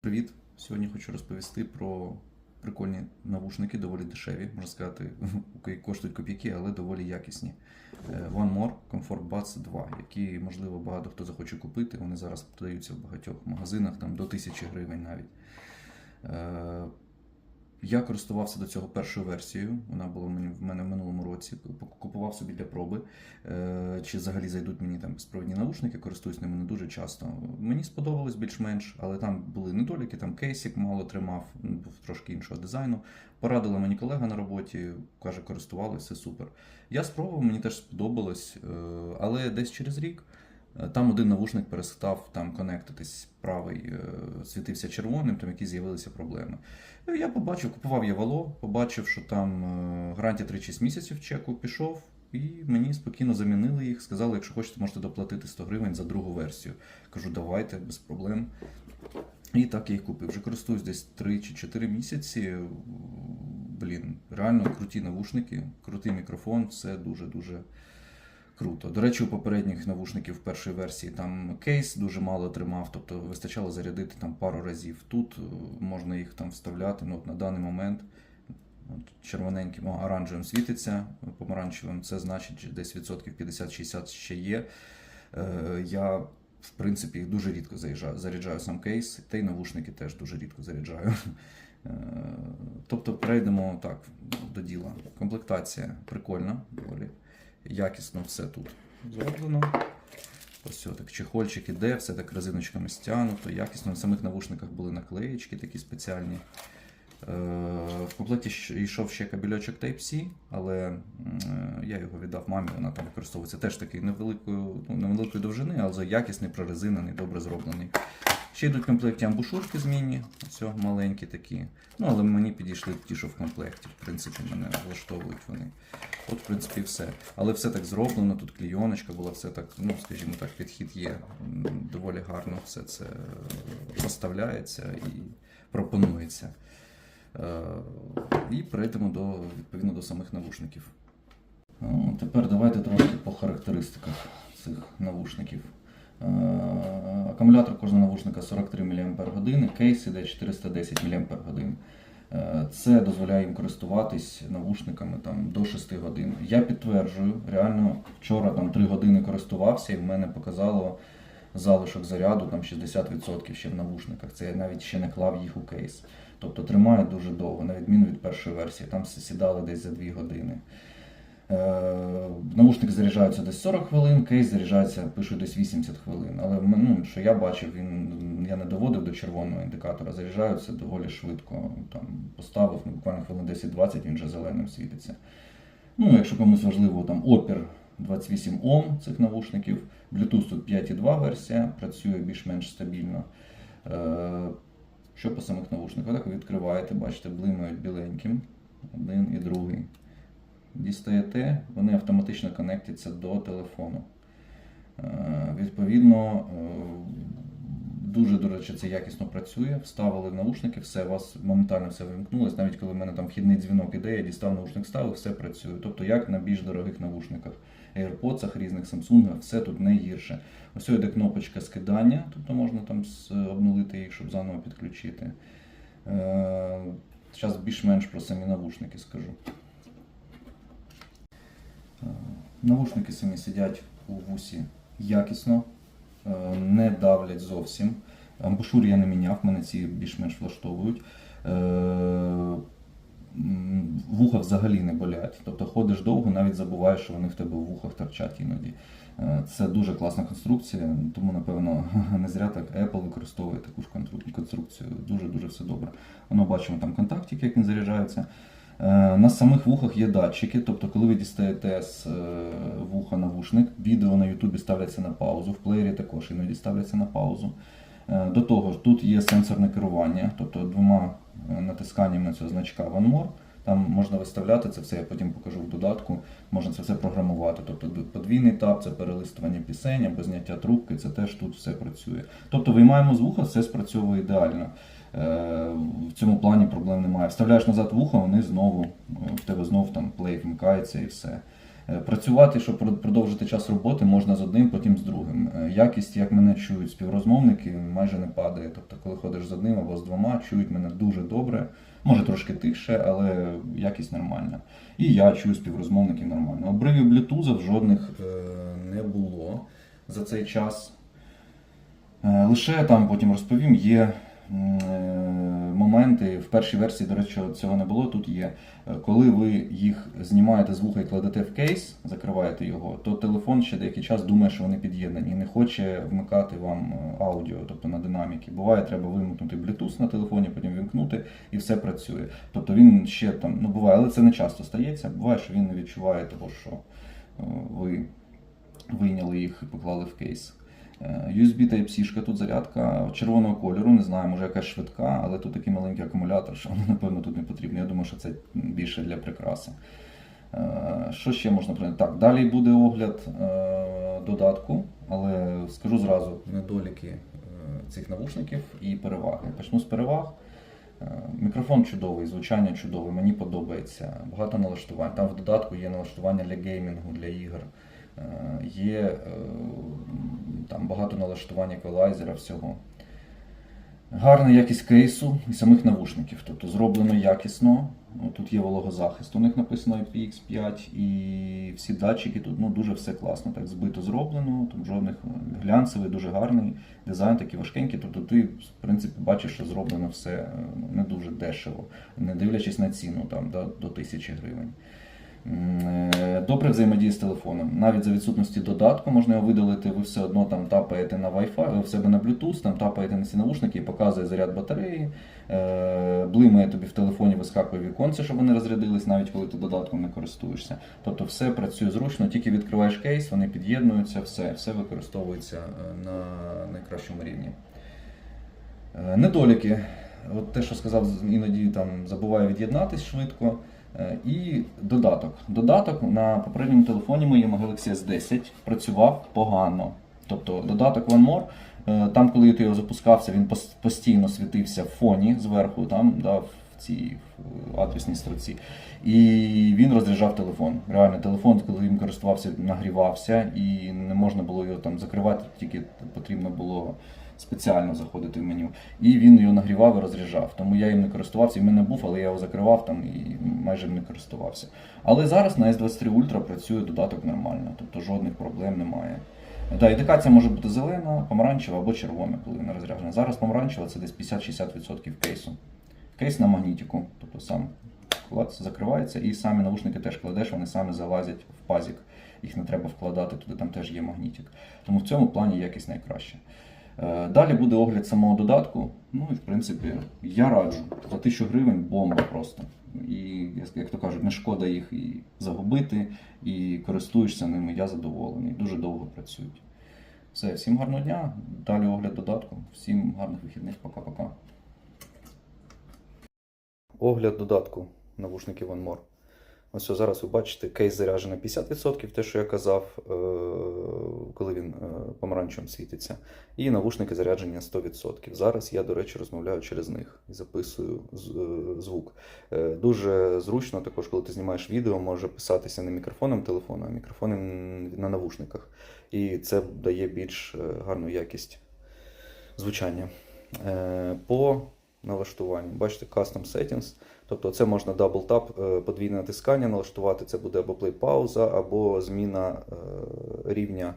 Привіт! Сьогодні хочу розповісти про прикольні навушники, доволі дешеві, можна сказати, коштують копійки, але доволі якісні. Е, One More Comfort Buds 2, які, можливо, багато хто захоче купити. Вони зараз продаються в багатьох магазинах, там до 1000 гривень навіть. Я користувався до цього першою версією. Вона була в мене- в минулому році. Купував собі для проби. Е, Чи взагалі зайдуть мені там безпровідні наушники, користуюсь ними не дуже часто. Мені сподобалось більш-менш, але там були недоліки, там кейсик мало тримав, ну, був трошки іншого дизайну. Порадила мені колега на роботі, каже, користувалися, супер. Я спробував, мені теж сподобалось, е, але десь через рік. Е, Там один навушник перестав там конектитись правий, е, світився червоним, там якісь з'явилися проблеми. Я побачив, купував я вало, побачив, що там е, гарантія 3-6 місяців чеку пішов, і мені спокійно замінили їх. Сказали, якщо хочете, можете доплатити 100 гривень за другу версію. Кажу, давайте, без проблем. І так я їх купив. Вже користуюсь десь 3 чи 4 місяці. Блін, реально круті навушники, крутий мікрофон, все дуже-дуже круто. До речі, у попередніх навушників першої версії там кейс дуже мало тримав, тобто вистачало зарядити там пару разів. Тут е, можна їх там вставляти. Ну, от на даний момент от червоненьким, оранжевим світиться, помаранчевим, це значить що десь відсотків 50-60 ще є. Е, Я, в принципі, дуже рідко заїжджаю, заряджаю сам кейс, та й навушники теж дуже рідко заряджаю. Е, Тобто перейдемо так до діла. Комплектація прикольна, доволі якісно все тут зроблено. Ось так чехольчик іде, все так резиночками стягнуто, якісно. На самих навушниках були наклеєчки такі спеціальні. Е, В комплекті йшов ще кабельочок Type-C, але е, я його віддав мамі, вона там використовується теж такий невеликої, ну, невеликої довжини, але якісний, прорезинений, добре зроблений. Ще йдуть в комплекті амбушурки змінні, ось маленькі такі. Ну, але мені підійшли ті, що в комплекті. В принципі, мене влаштовують вони. От, в принципі, все. Але все так зроблено, тут клійоночка була, все так, ну, скажімо так, підхід є. Доволі гарно все це е, розставляється і пропонується. Е, І перейдемо до, відповідно до самих навушників. Ну, тепер давайте трошки по характеристиках цих навушників. Е, Акумулятор кожного навушника 43 мАч, кейс іде 410 мАч. Е, Це дозволяє їм користуватись навушниками там, до 6 годин. Я підтверджую, реально вчора там 3 години користувався і в мене показало залишок заряду там 60% ще в навушниках. Це я навіть ще не клав їх у кейс. Тобто тримає дуже довго, на відміну від першої версії. Там сідали десь за 2 години. Е, Навушник заряджаються десь 40 хвилин, кейс заряджається, пишу десь 80 хвилин. Але ну, що я бачив, він я не доводив до червоного індикатора, заряджаються доволі швидко. Там поставив ну, буквально хвилин 10-20, він вже зеленим світиться. Ну, якщо комусь важливо, там опір 28 Ом цих навушників, Bluetooth тут 5.2 версія, працює більш-менш стабільно. Що по самих навушниках? Так ви відкриваєте, бачите, блимають біленьким. Один і другий дістаєте, вони автоматично конектяться до телефону. Е, Відповідно, е, дуже, до речі, це якісно працює. Вставили наушники, все, у вас моментально все вимкнулося. Навіть коли в мене там вхідний дзвінок іде, я дістав наушник, ставив, все працює. Тобто, як на більш дорогих наушниках. AirPods, різних Samsung, все тут не гірше. Ось йде кнопочка скидання, тобто можна там обнулити їх, щоб заново підключити. Зараз більш-менш про самі навушники скажу. Е, Навушники самі сидять у вусі якісно, е, не давлять зовсім. Амбушур я не міняв, мене ці більш-менш влаштовують. Е, Вуха взагалі не болять. Тобто ходиш довго, навіть забуваєш, що вони в тебе в вухах торчать іноді. Е, Це дуже класна конструкція, тому, напевно, не зря так Apple використовує таку ж конструкцію. Дуже-дуже все добре. Воно бачимо там контактик, як він заряджається. Е, На самих вухах є датчики, тобто, коли ви дістаєте з е, вуха навушник, відео на Ютубі ставляться на паузу, в плеєрі також іноді ставляться на паузу. Е, До того ж, тут є сенсорне керування, тобто двома натисканнями цього значка One. Там можна виставляти це все, я потім покажу в додатку. Можна це все програмувати. Тобто подвійний етап, це перелистування пісень або зняття трубки, це теж тут все працює. Тобто виймаємо з вуха, все спрацьовує ідеально. Е, В цьому плані проблем немає. Вставляєш назад вухо, вони знову, в тебе знов там плей вмикається і все. Е, Працювати, щоб продовжити час роботи, можна з одним, потім з другим. Е, Якість, як мене чують співрозмовники, майже не падає. Тобто, коли ходиш з одним або з двома, чують мене дуже добре. Може трошки тихше, але якість нормальна. І я чую співрозмовників нормально. Обривів блютузів жодних е, не було за цей час. Лише там потім розповім, є моменти. В першій версії, до речі, цього не було. Тут є. Е, Коли ви їх знімаєте з вуха і кладете в кейс, закриваєте його, то телефон ще деякий час думає, що вони під'єднані і не хоче вмикати вам е, аудіо, тобто на динаміки. Буває, треба вимкнути Bluetooth на телефоні, потім вімкнути і все працює. Тобто він ще там, ну буває, але це не часто стається. Буває, що він не відчуває того, що е, ви вийняли їх і поклали в кейс. Е, USB Type-C тут зарядка червоного кольору, не знаю, може якась швидка, але тут такий маленький акумулятор, що воно, напевно, тут не потрібно. Я думаю, що це більше для прикраси. Е, Що ще можна прийняти? Так, далі буде огляд е, додатку, але скажу зразу недоліки цих навушників і переваги. Почну з переваг. Мікрофон чудовий, звучання чудове, мені подобається. Багато налаштувань. Там в додатку є налаштування для геймінгу, для ігор. Е, Є е, там багато налаштувань еквалайзера, всього. Гарна якість кейсу і самих навушників. Тобто зроблено якісно. Тут є вологозахист, у них написано IPX5, і всі датчики тут ну, дуже все класно. Так збито зроблено, там жодних е, глянцевий, дуже гарний дизайн, такий важкенький. Тобто ти, в принципі, бачиш, що зроблено все не дуже дешево, не дивлячись на ціну там, до, до тисячі гривень. Е, Добре взаємодіє з телефоном. Навіть за відсутності додатку можна його видалити, ви все одно там тапаєте на Wi-Fi, в себе на Bluetooth, там тапаєте на ці наушники і показує заряд батареї, е, блимає тобі в телефоні, вискакує віконце, щоб вони розрядились, навіть коли ти додатком не користуєшся. Тобто все працює зручно, тільки відкриваєш кейс, вони під'єднуються, все, все використовується е, на найкращому рівні. Е, Недоліки. От те, що сказав, іноді там забуває від'єднатись швидко. Е, І додаток. Додаток на попередньому телефоні моєму Galaxy S10 працював погано. Тобто додаток One More, е, там, коли ти його запускався, він постійно світився в фоні зверху, там, да, в цій адресній строці. І він розряджав телефон. Реально, телефон, коли їм користувався, нагрівався, і не можна було його там закривати, тільки потрібно було спеціально заходити в меню. І він його нагрівав і розряджав. Тому я їм не користувався. І в мене був, але я його закривав там і майже не користувався. Але зараз на S23 Ultra працює додаток нормально, тобто жодних проблем немає. Да, індикація може бути зелена, помаранчева або червона, коли вона розряджена. Зараз помаранчева це десь 50-60% кейсу. Кейс на магнітику, тобто сам клац закривається, і самі навушники теж кладеш, вони самі залазять в пазік. Їх не треба вкладати, туди там теж є магнітик. Тому в цьому плані якість найкраща. Е, Далі буде огляд самого додатку. Ну і в принципі, я раджу. За 1000 гривень бомба просто. І, як- то кажуть, не шкода їх і загубити, і користуєшся ними. Я задоволений. Дуже довго працюють. Все, всім гарного дня. Далі огляд додатку. Всім гарних вихідних. Пока-пока. Огляд додатку навушники One More. Ось зараз ви бачите, кейс заряджений 50%, те, що я казав, е, помаранчевим світиться. І навушники заряджені на 100%. Зараз я, до речі, розмовляю через них і записую е, звук. Е, Дуже зручно, також, коли ти знімаєш відео, може писатися не мікрофоном телефону, а мікрофоном на навушниках. І це дає більш е, гарну якість звучання. По налаштуванню, бачите, Custom Settings. Тобто це можна е, подвійне натискання налаштувати. Це буде або play пауза, або зміна рівня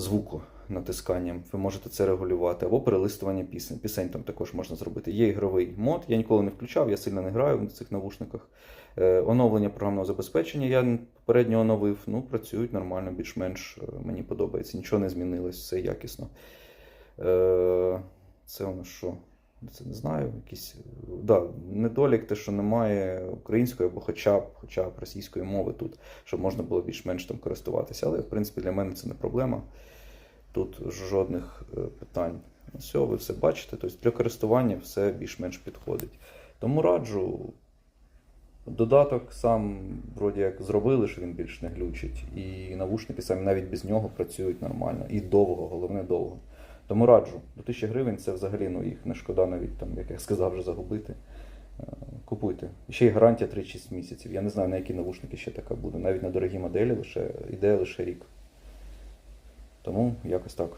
звуку натисканням. Ви можете це регулювати, або перелистування пісень. Пісень там також можна зробити. Є ігровий мод, я ніколи не включав, я сильно не граю в цих навушниках. Е, Оновлення програмного забезпечення я попередньо оновив. Ну, працюють нормально, більш-менш е, мені подобається. Нічого не змінилось, все якісно. Е, Це воно що? Це не знаю, якийсь да, недолік, те, що немає української або хоча б, хоча б російської мови тут, щоб можна було більш-менш там користуватися. Але, в принципі, для мене це не проблема. Тут жодних е, питань. Все, ви все бачите. Тобто для користування все більш-менш підходить. Тому раджу. Додаток сам вроді як зробили, що він більш не глючить. І навушники самі навіть без нього працюють нормально. І довго, головне довго. Тому раджу. До 1000 гривень це взагалі ну, їх не шкода навіть, там, як я сказав, вже загубити. Е, Купуйте. Ще й гарантія 3-6 місяців. Я не знаю, на які навушники ще така буде. Навіть на дорогі моделі лише йде лише рік. Тому якось так.